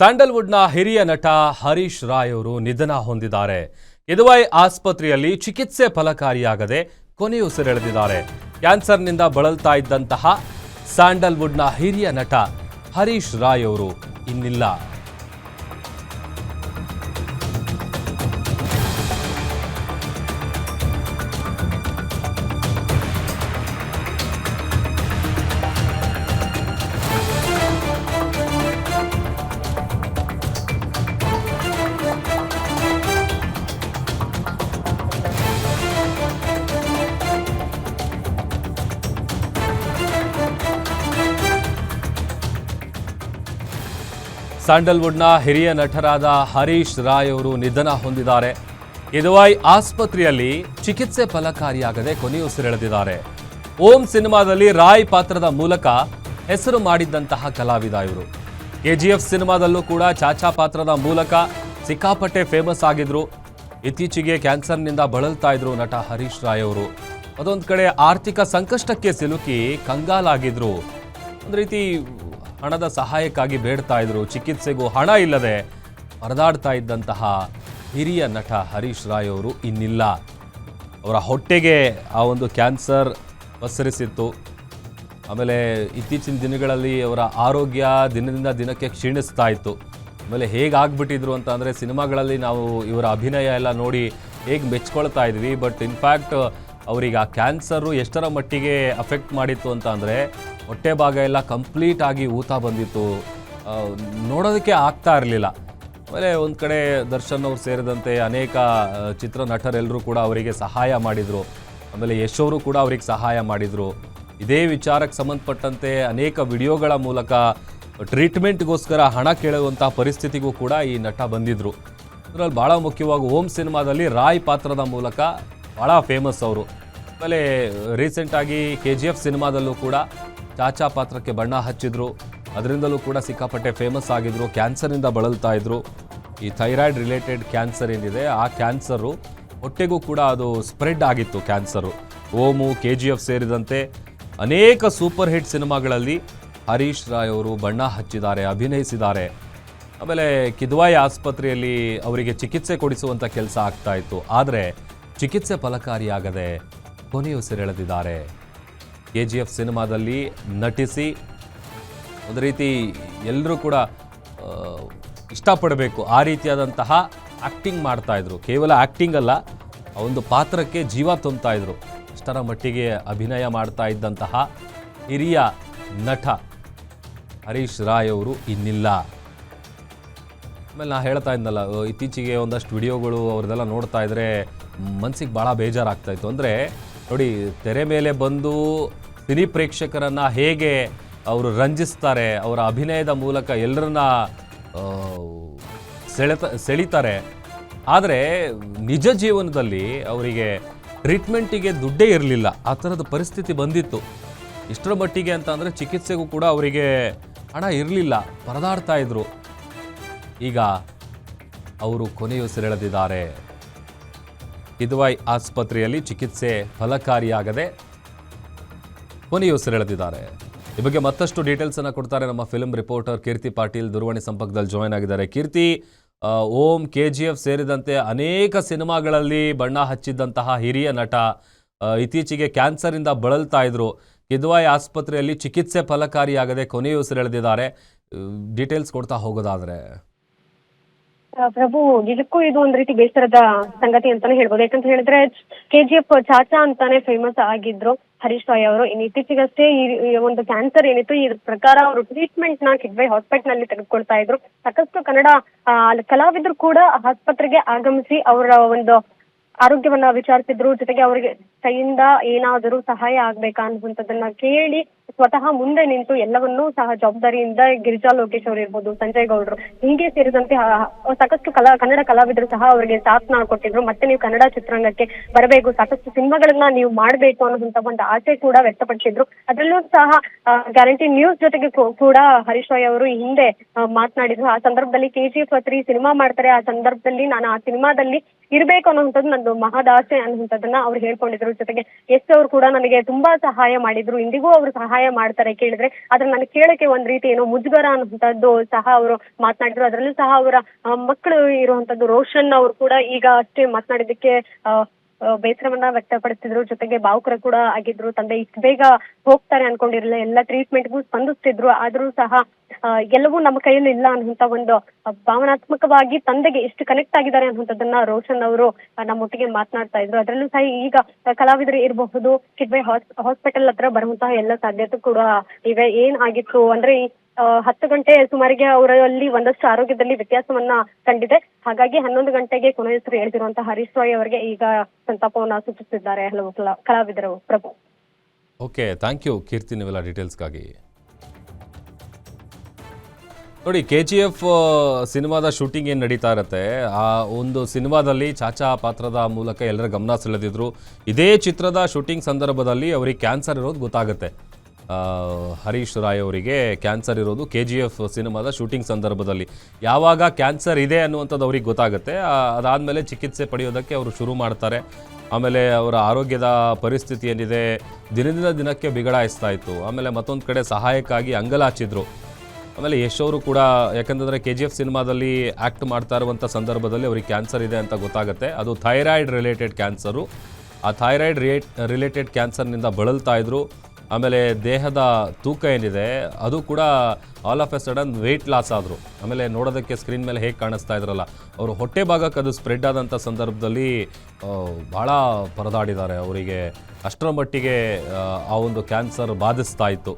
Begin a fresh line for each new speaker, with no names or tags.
ಸ್ಯಾಂಡಲ್ವುಡ್ನ ಹಿರಿಯ ನಟ ಹರೀಶ್ ರಾಯ್ ಅವರು ನಿಧನ ಹೊಂದಿದ್ದಾರೆ. ಇದುವೈ ಆಸ್ಪತ್ರೆಯಲ್ಲಿ ಚಿಕಿತ್ಸೆ ಫಲಕಾರಿಯಾಗದೆ ಕೊನೆಯುಸಿರೆಳೆದಿದ್ದಾರೆ ಕ್ಯಾನ್ಸರ್ನಿಂದ ಬಳಲ್ತಾ ಇದ್ದಂತಹ ಸ್ಯಾಂಡಲ್ವುಡ್ನ ಹಿರಿಯ ನಟ ಹರೀಶ್ ರಾಯ್ ಅವರು ಇನ್ನಿಲ್ಲ. ಸ್ಯಾಂಡಲ್ವುಡ್ನ ಹಿರಿಯ ನಟರಾದ ಹರೀಶ್ ರಾಯ್ ಅವರು ನಿಧನ ಹೊಂದಿದ್ದಾರೆ. ಇದುವೈ ಆಸ್ಪತ್ರೆಯಲ್ಲಿ ಚಿಕಿತ್ಸೆ ಫಲಕಾರಿಯಾಗದೆ ಕೊನೆಯುಸಿರೆಳೆದಿದ್ದಾರೆ ಓಂ ಸಿನಿಮಾದಲ್ಲಿ ರಾಯ್ ಪಾತ್ರದ ಮೂಲಕ ಹೆಸರು ಮಾಡಿದ್ದಂತಹ ಕಲಾವಿದ ಇವರು. ಕೆಜಿಎಫ್ ಸಿನಿಮಾದಲ್ಲೂ ಕೂಡ ಚಾಚಾ ಪಾತ್ರದ ಮೂಲಕ ಸಿಕ್ಕಾಪಟ್ಟೆ ಫೇಮಸ್ ಆಗಿದ್ರು. ಇತ್ತೀಚೆಗೆ ಕ್ಯಾನ್ಸರ್ನಿಂದ ಬಳಲ್ತಾ ಇದ್ರು ನಟ ಹರೀಶ್ ರಾಯ್ ಅವರು. ಅದೊಂದು ಕಡೆ ಆರ್ಥಿಕ ಸಂಕಷ್ಟಕ್ಕೆ ಸಿಲುಕಿ ಕಂಗಾಲಾಗಿದ್ರು. ಒಂದು ರೀತಿ ಹಣದ ಸಹಾಯಕ್ಕಾಗಿ ಬೇಡ್ತಾ ಇದ್ರು. ಚಿಕಿತ್ಸೆಗೂ ಹಣ ಇಲ್ಲದೆ ಪರದಾಡ್ತಾ ಇದ್ದಂತಹ ಹಿರಿಯ ನಟ ಹರೀಶ್ ರಾಯ್ ಅವರು ಇನ್ನಿಲ್ಲ. ಅವರ ಹೊಟ್ಟೆಗೆ ಆ ಒಂದು ಕ್ಯಾನ್ಸರ್ ಪಸರಿಸಿತ್ತು. ಆಮೇಲೆ ಇತ್ತೀಚಿನ ದಿನಗಳಲ್ಲಿ ಅವರ ಆರೋಗ್ಯ ದಿನದಿಂದ ದಿನಕ್ಕೆ ಕ್ಷೀಣಿಸ್ತಾ ಇತ್ತು. ಆಮೇಲೆ ಹೇಗೆ ಆಗ್ಬಿಟ್ಟಿದ್ರು ಅಂತ ಅಂದರೆ ಸಿನಿಮಾಗಳಲ್ಲಿ ನಾವು ಇವರ ಅಭಿನಯ ಎಲ್ಲ ನೋಡಿ ಹೇಗೆ ಮೆಚ್ಕೊಳ್ತಾ ಇದ್ವಿ. ಬಟ್ ಇನ್ಫ್ಯಾಕ್ಟ್ ಅವರಿಗೆ ಆ ಕ್ಯಾನ್ಸರು ಎಷ್ಟರ ಮಟ್ಟಿಗೆ ಅಫೆಕ್ಟ್ ಮಾಡಿತ್ತು ಅಂತ ಅಂದರೆ ಹೊಟ್ಟೆ ಭಾಗ ಎಲ್ಲ ಕಂಪ್ಲೀಟ್ ಆಗಿ ಊತ ಬಂದಿತ್ತು. ನೋಡೋದಕ್ಕೆ ಆಗ್ತಾ ಇರಲಿಲ್ಲ. ಆಮೇಲೆ ಒಂದು ಕಡೆ ದರ್ಶನ್ ಅವ್ರು ಸೇರಿದಂತೆ ಅನೇಕ ಚಿತ್ರ ನಟರೆಲ್ಲರೂ ಕೂಡ ಅವರಿಗೆ ಸಹಾಯ ಮಾಡಿದರು. ಆಮೇಲೆ ಯಶ್ ಕೂಡ ಅವ್ರಿಗೆ ಸಹಾಯ ಮಾಡಿದರು. ಇದೇ ವಿಚಾರಕ್ಕೆ ಸಂಬಂಧಪಟ್ಟಂತೆ ಅನೇಕ ವಿಡಿಯೋಗಳ ಮೂಲಕ ಟ್ರೀಟ್ಮೆಂಟ್ಗೋಸ್ಕರ ಹಣ ಕೇಳುವಂಥ ಪರಿಸ್ಥಿತಿಗೂ ಕೂಡ ಈ ನಟ ಬಂದಿದ್ದರು ಅದರಲ್ಲಿ ಭಾಳ ಮುಖ್ಯವಾಗಿ ಓಂ ಸಿನಿಮಾದಲ್ಲಿ ರಾಯ್ ಪಾತ್ರದ ಮೂಲಕ ಭಾಳ ಫೇಮಸ್ ಅವರು. ಆಮೇಲೆ ರೀಸೆಂಟಾಗಿ ಕೆ ಜಿ ಎಫ್ ಸಿನಿಮಾದಲ್ಲೂ ಕೂಡ ಚಾಚಾ ಪಾತ್ರಕ್ಕೆ ಬಣ್ಣ ಹಚ್ಚಿದ್ರು. ಅದರಿಂದಲೂ ಕೂಡ ಸಿಕ್ಕಾಪಟ್ಟೆ ಫೇಮಸ್ ಆಗಿದ್ರು ಕ್ಯಾನ್ಸರಿಂದ ಬಳಲ್ತಾ ಇದ್ರು. ಈ ಥೈರಾಯ್ಡ್ ರಿಲೇಟೆಡ್ ಕ್ಯಾನ್ಸರ್ ಏನಿದೆ, ಆ ಕ್ಯಾನ್ಸರು ಹೊಟ್ಟೆಗೂ ಕೂಡ ಅದು ಸ್ಪ್ರೆಡ್ ಆಗಿತ್ತು ಕ್ಯಾನ್ಸರು ಓಮು ಕೆ ಜಿ ಎಫ್ ಸೇರಿದಂತೆ ಅನೇಕ ಸೂಪರ್ ಹಿಟ್ ಸಿನಿಮಾಗಳಲ್ಲಿ ಹರೀಶ್ ರಾಯ್ ಅವರು ಬಣ್ಣ ಹಚ್ಚಿದ್ದಾರೆ, ಅಭಿನಯಿಸಿದ್ದಾರೆ. ಆಮೇಲೆ ಕಿದ್ವಾಯಿ ಆಸ್ಪತ್ರೆಯಲ್ಲಿ ಅವರಿಗೆ ಚಿಕಿತ್ಸೆ ಕೊಡಿಸುವಂಥ ಕೆಲಸ ಆಗ್ತಾ ಇತ್ತು. ಆದರೆ ಚಿಕಿತ್ಸೆ ಫಲಕಾರಿಯಾಗದೆ ಕೊನೆಯುಸಿರೆಳೆದಿದ್ದಾರೆ. ಕೆ ಜಿ ಎಫ್ ಸಿನಿಮಾದಲ್ಲಿ ನಟಿಸಿ ಒಂದು ರೀತಿ ಎಲ್ಲರೂ ಕೂಡ ಇಷ್ಟಪಡಬೇಕು. ಆ ರೀತಿಯಾದಂತಹ ಆ್ಯಕ್ಟಿಂಗ್ ಮಾಡ್ತಾಯಿದ್ರು ಕೇವಲ ಆ್ಯಕ್ಟಿಂಗ್ ಅಲ್ಲ ಆ ಒಂದು ಪಾತ್ರಕ್ಕೆ ಜೀವ ತುಂಬ್ತಾಯಿದ್ರು ಇಷ್ಟರ ಮಟ್ಟಿಗೆ ಅಭಿನಯ ಮಾಡ್ತಾ ಇದ್ದಂತಹ ಹಿರಿಯ ನಟ ಹರೀಶ್ ರಾಯ್ ಅವರು ಇನ್ನಿಲ್ಲ. ಆಮೇಲೆ ನಾ ಹೇಳ್ತಾ ಇದ್ನಲ್ಲ ಅಹ್, ಇತ್ತೀಚೆಗೆ ಒಂದಷ್ಟು ವಿಡಿಯೋಗಳು ಅವ್ರದ್ದೆಲ್ಲ ನೋಡ್ತಾ ಇದ್ದರೆ ಮನಸ್ಸಿಗೆ ಭಾಳ ಬೇಜಾರಾಗ್ತಾಯಿತ್ತು ಅಂದರೆ ನೋಡಿ, ತೆರೆ ಮೇಲೆ ಬಂದು ಸಿನಿ ಪ್ರೇಕ್ಷಕರನ್ನು ಹೇಗೆ ಅವರು ರಂಜಿಸ್ತಾರೆ, ಅವರ ಅಭಿನಯದ ಮೂಲಕ ಎಲ್ಲರನ್ನ ಸೆಳೆತ, ಸೆಳಿತಾರೆ. ಆದರೆ, ನಿಜ ಜೀವನದಲ್ಲಿ ಅವರಿಗೆ ಟ್ರೀಟ್ಮೆಂಟಿಗೆ ದುಡ್ಡೇ ಇರಲಿಲ್ಲ. ಆ ಥರದ ಪರಿಸ್ಥಿತಿ ಬಂದಿತ್ತು. ಇಷ್ಟರ ಮಟ್ಟಿಗೆ ಅಂತ ಅಂದರೆ ಚಿಕಿತ್ಸೆಗೂ ಕೂಡ ಅವರಿಗೆ ಹಣ ಇರಲಿಲ್ಲ. ಪರದಾಡ್ತಾ ಇದ್ರು. ಈಗ, ಅವರು ಕೊನೆಯುಸಿರೆಳೆದಿದ್ದಾರೆ. ಕಿದ್ವಾಯ್ ಆಸ್ಪತ್ರೆಯಲ್ಲಿ ಚಿಕಿತ್ಸೆ ಫಲಕಾರಿಯಾಗದೆ ಕೊನೆಯುಸಿರೆಳೆದಿದ್ದಾರೆ ಈ ಬಗ್ಗೆ ಮತ್ತಷ್ಟು ಡೀಟೇಲ್ಸನ್ನು ಕೊಡ್ತಾರೆ ನಮ್ಮ ಫಿಲ್ಮ್ ರಿಪೋರ್ಟರ್ ಕೀರ್ತಿ ಪಾಟೀಲ್ ದೂರವಾಣಿ ಸಂಪರ್ಕದಲ್ಲಿ ಜಾಯ್ನ್ ಆಗಿದ್ದಾರೆ. ಕೀರ್ತಿ ಓಂ, ಕೆ ಜಿ ಎಫ್ ಸೇರಿದಂತೆ ಅನೇಕ ಸಿನಿಮಾಗಳಲ್ಲಿ ಬಣ್ಣ ಹಚ್ಚಿದ್ದಂತಹ ಹಿರಿಯ ನಟ ಇತ್ತೀಚೆಗೆ ಕ್ಯಾನ್ಸರಿಂದ ಬಳಲ್ತಾ ಇದ್ರು. ಕಿದ್ವಾಯ್ ಆಸ್ಪತ್ರೆಯಲ್ಲಿ ಚಿಕಿತ್ಸೆ ಫಲಕಾರಿಯಾಗದೆ ಕೊನೆಯುಸಿರೆಳೆದಿದ್ದಾರೆ ಡೀಟೇಲ್ಸ್ ಕೊಡ್ತಾ ಹೋಗೋದಾದ್ರೆ.
ಪ್ರಭು ನಿಜಕ್ಕೂ ಇದು ಒಂದ್ ರೀತಿ ಬೇಸರದ ಸಂಗತಿ ಅಂತಾನೆ ಹೇಳ್ಬೋದು. ಯಾಕಂತ ಹೇಳಿದ್ರೆ ಕೆಜಿಎಫ್ ಚಾಚಾ ಅಂತಾನೆ ಫೇಮಸ್ ಆಗಿದ್ರು ಹರೀಶ್ ರಾಯ್ ಅವರು. ಇನ್ನು ಇತ್ತೀಚೆಗಷ್ಟೇ ಈ ಒಂದು ಕ್ಯಾನ್ಸರ್ ಏನಿತ್ತು, ಈ ಪ್ರಕಾರ ಅವರು ಟ್ರೀಟ್ಮೆಂಟ್ನ ಕಿಡ್ವೈ ಹಾಸ್ಪಿಟಲ್ನಲ್ಲಿ ತೆಗೆದುಕೊಳ್ತಾ ಇದ್ರು. ಸಾಕಷ್ಟು ಕನ್ನಡ ಕಲಾವಿದರು ಕೂಡ ಆಸ್ಪತ್ರೆಗೆ ಆಗಮಿಸಿ ಅವರ ಒಂದು ಆರೋಗ್ಯವನ್ನ ವಿಚಾರಿಸಿದ್ರು. ಜೊತೆಗೆ ಅವರಿಗೆ ಕೈಯಿಂದ ಏನಾದರೂ ಸಹಾಯ ಆಗ್ಬೇಕಾ ಅನ್ನುವಂಥದ್ದನ್ನ ಕೇಳಿ ಸ್ವತಃ ಮುಂದೆ ನಿಂತು ಎಲ್ಲವನ್ನೂ ಸಹ ಜವಾಬ್ದಾರಿಯಿಂದ ಗಿರಿಜಾ ಲೋಕೇಶ್ ಅವರು ಇರ್ಬೋದು, ಸಂಜಯ್ ಗೌಡ್ರು ಹಿಂಗೆ ಸೇರಿದಂತೆ ಸಾಕಷ್ಟು ಕಲಾ, ಕನ್ನಡ ಕಲಾವಿದರು ಸಹ ಅವರಿಗೆ ಸಾಥ್ ಕೊಟ್ಟಿದ್ರು. ಮತ್ತೆ ನೀವು ಕನ್ನಡ ಚಿತ್ರರಂಗಕ್ಕೆ ಬರಬೇಕು. ಸಾಕಷ್ಟು ಸಿನಿಮಾಗಳನ್ನ ನೀವು ಮಾಡಬೇಕು ಅನ್ನೋದಂತ ಒಂದು ಆಸೆ ಕೂಡ ವ್ಯಕ್ತಪಡಿಸಿದ್ರು. ಅದರಲ್ಲೂ ಸಹ ಗ್ಯಾರಂಟಿ ನ್ಯೂಸ್ ಜೊತೆಗೆ ಕೂಡ ಹರೀಶ್ ರಾಯ್ ಅವರು ಹಿಂದೆ ಮಾತನಾಡಿದ್ರು. ಆ ಸಂದರ್ಭದಲ್ಲಿ ಕೆಜಿಎಫ್ ತ್ರೀ ಸಿನಿಮಾ ಮಾಡ್ತಾರೆ. ಆ ಸಂದರ್ಭದಲ್ಲಿ ನಾನು ಆ ಸಿನಿಮಾದಲ್ಲಿ ಇರ್ಬೇಕು ಅನ್ನೋಂಥದ್ದು ನಂದು ಮಹದಾಸೆ ಅನ್ನುವಂಥದ್ದನ್ನ ಅವ್ರು ಹೇಳ್ಕೊಂಡಿದ್ರು. ಜೊತೆಗೆ ಎಸ್ ಅವರು ಕೂಡ ನನಗೆ ತುಂಬಾ ಸಹಾಯ ಮಾಡಿದ್ರು. ಇಂದಿಗೂ ಅವರು ಸಹಾಯ ಸಹಾಯ ಮಾಡ್ತಾರೆ ಕೇಳಿದ್ರೆ, ಆದ್ರೆ ನನಗೆ ಕೇಳಕ್ಕೆ ಒಂದ್ ರೀತಿ ಏನೋ ಮುಜುಗರ ಅನ್ನುವಂಥದ್ದು ಸಹ ಅವರು ಮಾತನಾಡಿದ್ರು. ಅದರಲ್ಲೂ ಸಹ ಅವರ ಮಕ್ಕಳು ಇರುವಂತದ್ದು ರೋಷನ್ ಅವರು ಕೂಡ ಈಗ ಅಷ್ಟೇ ಮಾತನಾಡಿದ್ದಕ್ಕೆ ಬೇಸರವನ್ನ ವ್ಯಕ್ತಪಡಿಸಿದ್ರು ಜೊತೆಗೆ ಭಾವುಕರ ಕೂಡ ಆಗಿದ್ರು. ತಂದೆ ಇಷ್ಟು ಬೇಗ ಹೋಗ್ತಾರೆ ಅನ್ಕೊಂಡಿರಲಿಲ್ಲ. ಎಲ್ಲ ಟ್ರೀಟ್ಮೆಂಟ್ಗೂ ಸ್ಪಂದಿಸ್ತಿದ್ರು. ಆದ್ರೂ ಸಹ ಎಲ್ಲವೂ ನಮ್ಮ ಕೈಯಲ್ಲಿ ಇಲ್ಲ ಅನ್ನುವಂತ ಒಂದು ಭಾವನಾತ್ಮಕವಾಗಿ ತಂದೆಗೆ ಎಷ್ಟು ಕನೆಕ್ಟ್ ಆಗಿದ್ದಾರೆ ಅನ್ನುವಂಥದ್ದನ್ನ ರೋಷನ್ ಅವರು ನಮ್ಮ ನಮ್ಮೊಟ್ಟಿಗೆ ಮಾತನಾಡ್ತಾ ಇದ್ರು. ಅದರಲ್ಲೂ ಸಹ ಈಗ ಕಲಾವಿದರು ಇರಬಹುದು. ಕಿಡ್ಬೈ ಹಾಸ್ಪಿಟಲ್ ಹತ್ರ ಬರುವಂತಹ ಎಲ್ಲ ಸಾಧ್ಯತೆ ಕೂಡ ಇವೆ. ಏನ್ ಆಗಿತ್ತು ಅಂದ್ರೆ ಹತ್ತು ಗಂಟೆ ಸುಮಾರಿಗೆ ಅವರಲ್ಲಿ ಒಂದಷ್ಟು ಆರೋಗ್ಯದಲ್ಲಿ ವ್ಯತ್ಯಾಸವನ್ನ ಕಂಡಿದೆ. ಹಾಗಾಗಿ ಹನ್ನೊಂದು ಗಂಟೆಗೆ ಕೊನೆ ಹೆಸರು ಹೇಳ್ತಿರುವಂತಹ ಹರೀಶ್ ರಾಯ್ ಅವರಿಗೆ ಈಗ ಸಂತಾಪವನ್ನು ಸೂಚಿಸುತ್ತಿದ್ದಾರೆ ಹಲವು ಕಲಾ- ಕಲಾವಿದರು ಪ್ರಭು.
ಓಕೆ ಥ್ಯಾಂಕ್ ಯು ಕೀರ್ತಿ ನೀವೆಲ್ಲ ಡೀಟೇಲ್ಸ್ಗಾಗಿ. ನೋಡಿ ಕೆ ಜಿ ಎಫ್ ಸಿನಿಮಾದ ಶೂಟಿಂಗ್ ಏನು ನಡೀತಾ ಇರುತ್ತೆ? ಆ ಒಂದು ಸಿನಿಮಾದಲ್ಲಿ ಚಾಚಾ ಪಾತ್ರದ ಮೂಲಕ ಎಲ್ಲರ ಗಮನ ಸೆಳೆದಿದ್ರು. ಇದೇ ಚಿತ್ರದ ಶೂಟಿಂಗ್ ಸಂದರ್ಭದಲ್ಲಿ ಅವರಿಗೆ ಕ್ಯಾನ್ಸರ್ ಇರೋದು ಗೊತ್ತಾಗುತ್ತೆ. ಹರೀಶ್ ರಾಯ್ ಅವರಿಗೆ ಕ್ಯಾನ್ಸರ್ ಇರೋದು ಕೆ ಜಿ ಎಫ್ ಸಿನಿಮಾದ ಶೂಟಿಂಗ್ ಸಂದರ್ಭದಲ್ಲಿ. ಯಾವಾಗ ಕ್ಯಾನ್ಸರ್ ಇದೆ ಅನ್ನುವಂಥದ್ದು ಅವ್ರಿಗೆ ಗೊತ್ತಾಗುತ್ತೆ. ಅದಾದಮೇಲೆ ಚಿಕಿತ್ಸೆ ಪಡೆಯೋದಕ್ಕೆ ಅವರು ಶುರು ಮಾಡ್ತಾರೆ. ಆಮೇಲೆ ಅವರ ಆರೋಗ್ಯದ ಪರಿಸ್ಥಿತಿ ಏನಿದೆ, ದಿನದಿಂದ ದಿನಕ್ಕೆ ಬಿಗಡಾಯಿಸ್ತಾ ಇತ್ತು. ಆಮೇಲೆ ಮತ್ತೊಂದು ಕಡೆ ಸಹಾಯಕ್ಕಾಗಿ ಅಂಗಲಾಚಿದ್ರು ಆಮೇಲೆ ಯಶ್ ಕೂಡ, ಯಾಕಂತಂದರೆ ಕೆ ಜಿ ಎಫ್ ಸಿನಿಮಾದಲ್ಲಿ ಆ್ಯಕ್ಟ್ ಮಾಡ್ತಾ ಇರುವಂಥ ಸಂದರ್ಭದಲ್ಲಿ ಅವ್ರಿಗೆ ಕ್ಯಾನ್ಸರ್ ಇದೆ ಅಂತ ಗೊತ್ತಾಗುತ್ತೆ. ಅದು ಥೈರಾಯ್ಡ್ ರಿಲೇಟೆಡ್ ಕ್ಯಾನ್ಸರು. ಆ ಥೈರಾಯ್ಡ್ ರಿಯೇಟ್ ರಿಲೇಟೆಡ್ ಕ್ಯಾನ್ಸರ್ನಿಂದ ಬಳಲ್ತಾ ಇದ್ರು. ಆಮೇಲೆ ದೇಹದ ತೂಕ ಏನಿದೆ, ಅದು ಕೂಡ all of a sudden weight loss ಆದರು. ಆಮೇಲೆ ನೋಡೋದಕ್ಕೆ ಸ್ಕ್ರೀನ್ ಮೇಲೆ ಹೇಗೆ ಕಾಣಿಸ್ತಾ ಇದ್ರಲ್ಲ, ಅವರು ಹೊಟ್ಟೆ ಭಾಗಕ್ಕೆ ಅದು ಸ್ಪ್ರೆಡ್ ಆದಂಥ ಸಂದರ್ಭದಲ್ಲಿ ಭಾಳ ಪರದಾಡಿದ್ದಾರೆ. ಅವರಿಗೆ ಅಷ್ಟರ ಮಟ್ಟಿಗೆ, ಆ ಒಂದು ಕ್ಯಾನ್ಸರ್ ಬಾಧಿಸ್ತಾ ಇತ್ತು.